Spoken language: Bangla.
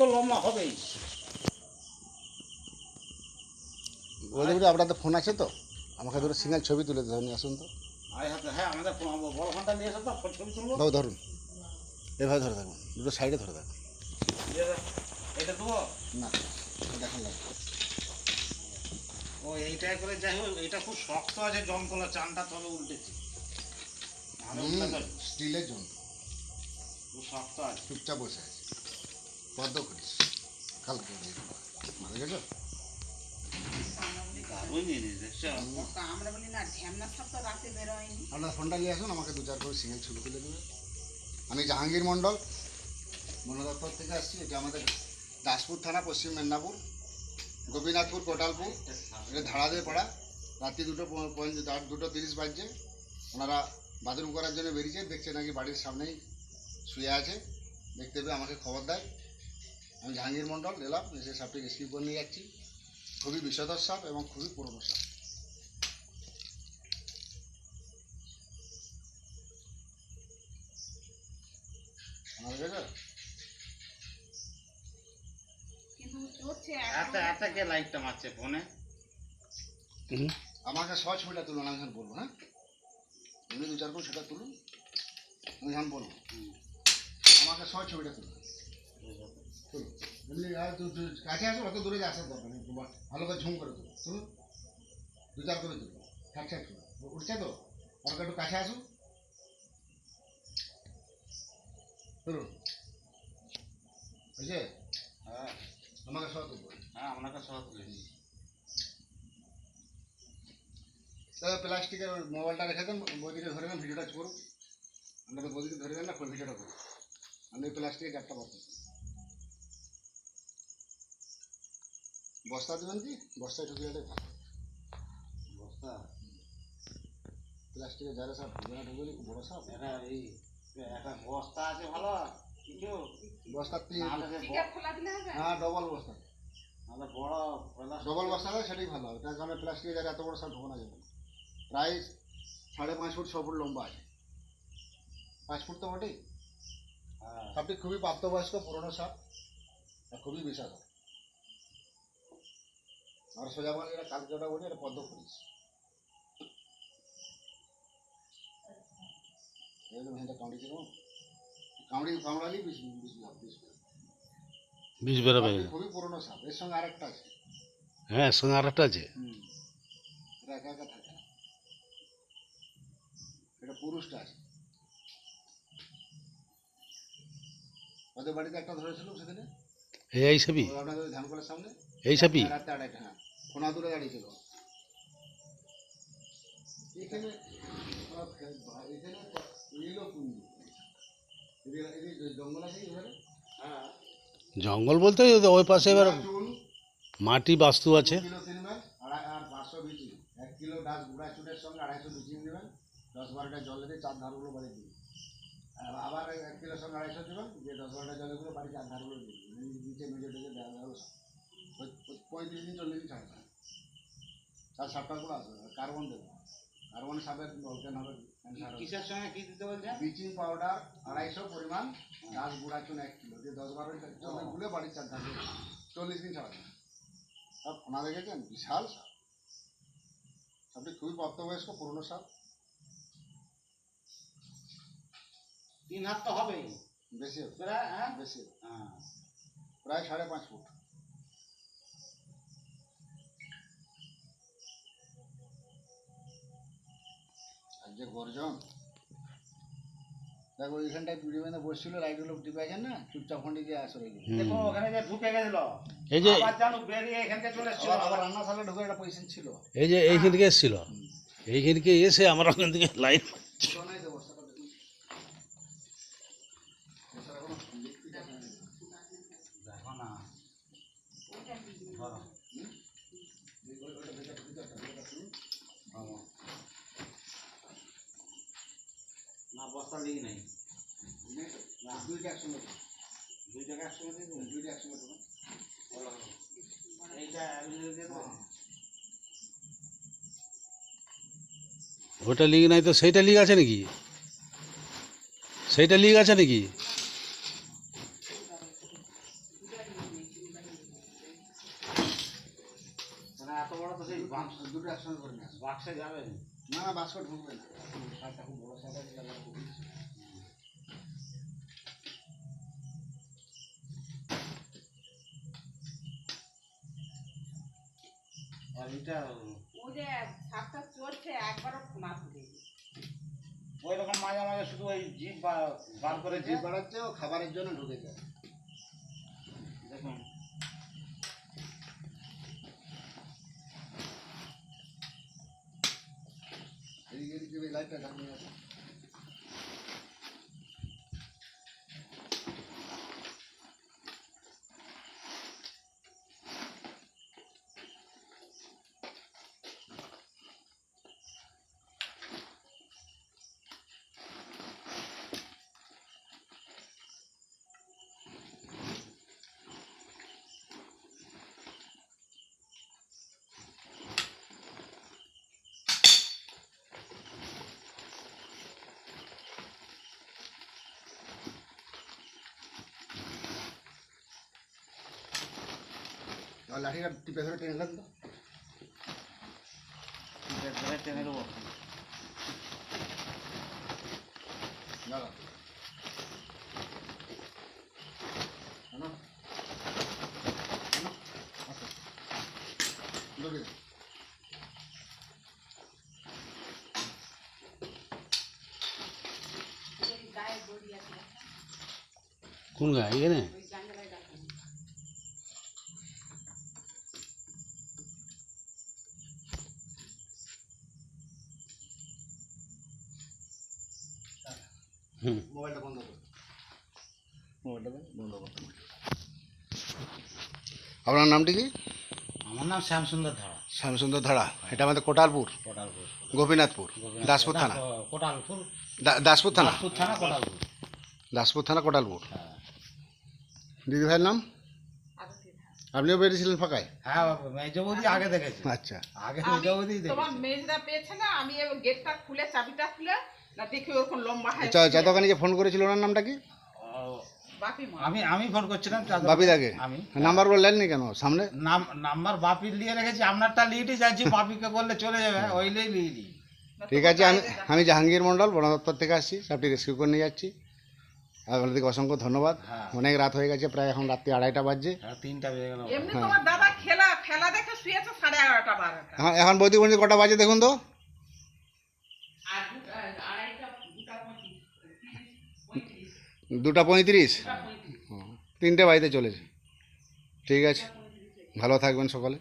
তো লম্বা হবেই। বলি আপনাদের ফোন আছে তো? আমাকে ধরো সিঙ্গেল ছবি তুলে ধরুন আসুন তো। হ্যাঁ আমাদের ফো- বড় ফোনটা নিয়ে এসো তো ছবি তুলবো। ধরুন। এভাবে ধরে থাকুন দুটো সাইডে ধরে থাকুন। এটা দেবো না দেখান ও এইটাই করে যাই হোক এটা খুব শক্ত আছে চানটা তবে উল্টেছে। নাহলে স্টিলের জন্য খুব শক্ত আছে। চুপচাপ বসে আছে। করিস। কালকে মারা আপনার ফোনটা নিয়ে আসুন, আমাকে দু চার করে সিঙ্গেল ছবি তুলে দেবে। আমি জাহাঙ্গীর মণ্ডল, বন দপ্তর থেকে আসছি। এটা আমাদের দাসপুর থানা, পশ্চিম মেদিনীপুর, গোপীনাথপুর, কোটালপুর। এটা ধারাদে পাড়া। রাত্রি দুটো দুটো তিরিশ বাজছে। ওনারা বাথরুম করার জন্য বেরিয়েছে। দেখছে নাকি বাড়ির সামনেই শুয়ে আছে। দেখতে পেয়ে আমাকে খবর দেয়। আমি জাহাঙ্গীর মণ্ডল এলাম এসে সাপটি রেস্কিউ করে নিয়ে যাচ্ছি। খুবই বিষধর সাপ এবং খুবই পুরনো সাপ। মারছে ফোনে? আমাকে সহজ ছবিটা তুলুন আমি এখন বলব হ্যাঁ? এমনি দু চার করে সেটা তুলুন আমি এখন বলব। আমাকে সহজ ছবিটা তুলুন। তুলুন আর কাছে আসো অত দূরে আসার দরকার নেই তোমার ভালো করে ঝুম করে তুলুন তুলুন দু চার করে তুলুন ঠাক উঠছে তো? আমাকে একটু কাছে আসুন তুলুন বুঝছে হ্যাঁ। আমাকে সহ তুলবো। হ্যাঁ আপনাকে সহ তুলে নিই। প্লাস্টিকের মোবাইলটা রেখে দেন বদিকে ধরে নেন ভিডিওটা করুন তো বদিকে ধরে দেন না ভিডিওটা করুন আমি প্লাস্টিকের চারটা বস্তা বস্তা দেবেন কি? বস্তায় ঢুকে গেলে ভালো। বস্তা। প্লাস্টিকের জারে সব ভিডিওটা ঢুকে গেলে বড় সাপ। এটা এই একটা বস্তা আছে ভালো কিছু? বস্তা তিন হ্যাঁ ডবল বস্তা। বড় ডবল বস্তা হয় সেটাই ভালো হবে। তার কারণে প্লাস্টিকের জারে এত বড় ঢোকানো যাবে না প্রায় সাড়ে পাঁচ ফুট ছ ফুট লম্বা আছে। পাঁচ ফুট তো বটেই। হ্যাঁ। সাপটি খুবই প্রাপ্তবয়স্ক পুরনো সাপ। আর খুবই বিশাল আর সোজা বলে এটা কালকে ওটা বলি এটা পদ্ম করিস এরকম কামড়ি কীরকম কামড়ি কামড়ালি বিষ বিষ বিষ বেরোবে। বিষ বেরোবে খুবই পুরনো সাপ এর সঙ্গে আরেকটা আছে। হ্যাঁ সঙ্গে আরেকটা আছে। এটা একা একা থাকে না। এটা পুরুষটা আছে। ওদের বাড়িতে একটা সেদিনে? এই সাপি আপনাদের ধানকলের সামনে? এই সাপি রাতে আড়াইটা হ্যাঁ। কোনা দূরে দাঁড়িয়েছিল। এখানে জঙ্গল আছে এবারে হ্যাঁ। জঙ্গল বলতে ওই- পাশে এবার মাটি বাস্তু আছে। এক কিলো ডাস গুঁড়া চুনের সঙ্গে আড়াইশো দেবেন। দশ বারোটা জল দিয়ে চার ধারগুলো বাড়ি দিবেন আর আবার এক কিলোর সঙ্গে আড়াইশো দেবেন যে দশ বারোটা জলগুলো বাড়ি চার ধারগুলো দিবেন নিচে মেজে টেজে দেওয়া হলো পঁয়ত্রিশ দিন চল্লিশ দিন ছাড়বে তার সাপটাগুলো আসবে কার্বন দেবে। কার্বন সাপের অজ্ঞান হবে কিসের সঙ্গে কি দিতে বলছে ব্লিচিং পাউডার আড়াইশো পরিমাণ ঘাস গুঁড়া চুন এক কিলো। দিয়ে দশ বারো জলে গুলে বাড়ির চার ধার চল্লিশ দিন ছাড়া সব ফোনা দেখেছেন? বিশাল সাপ। সাপটি খুবই প্রাপ্তবয়স্ক পুরনো সাপ। তিন হাত তো হবেই। বেশি হবে, প্রায় হ্যাঁ? বেশি হবে। হ্যাঁ। প্রায় সাড়ে পাঁচ ফুট। যে গর্জন। দেখো ওইখানটায় ভিডিও বেঁধে বসছিল লাইটগুলো টিপে আছেন না চুপচাপ ফোনটি গিয়ে আসলে দেখো ওখানে যে ঢুকে গেছিল। এই যে আবার জানো বেরিয়ে এখানকে চলে এসেছিল। আবার রান্নাশালে ঢুকে একটা পজিশন ছিল। এই যে এইখান থেকে এসেছিল। এইখানকে এসে আমরা ওখান থেকে লাইন দুটো নাই আছে কি নাই দুইটা একসঙ্গে দুইটাকে একসঙ্গে দিয়ে দেবেন দুইটা একসঙ্গে দেবেন এইটা দিয়ে দেবেন ওটা লিগ নাই তো সেইটা লিগ আছে নাকি সেইটা লিগ আছে নাকি বাক্সে যাবেন না বাস্কট ঢুকবে না। খুব বড় শার্ট আছে তাহলে খুব আর এটা ও যে সাপটা চলছে একবারও না ওই রকম মাঝে মাঝে শুধু ওই জিপ বা বার করে জিভ জিপ বাড়াচ্ছে ও খাবারের জন্য ঢুকে যায় দেখুন। 在这儿咱们要 লাঠিটা টিপে ধরে টেনে দেন তো এটা ধরে টেনে দেবো দড়ি আছে কোন গায়ে এখানে হুম। মোবাইলটা বন্ধ করো। মোবাইলটা বন্ধ? করো। আপনার নামটি কি? আমার নাম শ্যামসুন্দর ধারা। শ্যামসুন্দর ধারা। এটা আমাদের কোটালপুর। কোটালপুর। গোপীনাথপুর। দাসপুর থানা। কোটালপুর। দাসপুর থানা। দাসপুর থানা কোটালপুর। দাসপুর থানা কোটালপুর। দিদি ভাইয়ের নাম? আপনিও বেরিয়েছিলেন ফাঁকায়? হ্যাঁ মেজবৌদি আগে দেখেছি। আচ্ছা। আগে মেজবৌদি তোমার মেজরা পেয়েছে না? আমি গেটটা খুলে চাবিটা খুলে না দেখি ওরকম লম্বা হয় যতখানি যে ফোন করেছিল ওনার নামটা কি? আমি আমি ফোন করছিলাম চাঁদা- বাপিদাকে আমি। নাম্বার বললেননি কেন? সামনে? নাম নাম্বার রেখেছি আপনারটা যাচ্ছি বাপিকে বললে চলে যাবে ওইলেই লিডি ঠিক আছে আমি আমি জাহাঙ্গীর মণ্ডল বন দপ্তর থেকে আসছি সবটি রেস্কিউ করে নিয়ে যাচ্ছি। আপনাদেরকে অসংখ্য ধন্যবাদ। হ্যাঁ। অনেক রাত হয়ে গেছে প্রায় এখন রাত্রি আড়াইটা বাজছে। হ্যাঁ তিনটা বেজে গেল। এমনি তোমার দাদা খেলা খেলা দেখে সাড়ে এগারোটা বারোটা। এখন এখন বৌদি কটা বাজে দেখুন তো আর দুটা আড়াইটা দুটা পঁচিশ পঁয়ত্রিশ দুটা পঁয়ত্রিশ দুটা পঁয়ত্রিশ? তিনটে বাড়িতে চলেছে। ঠিক আছে। ভালো থাকবেন সকালে।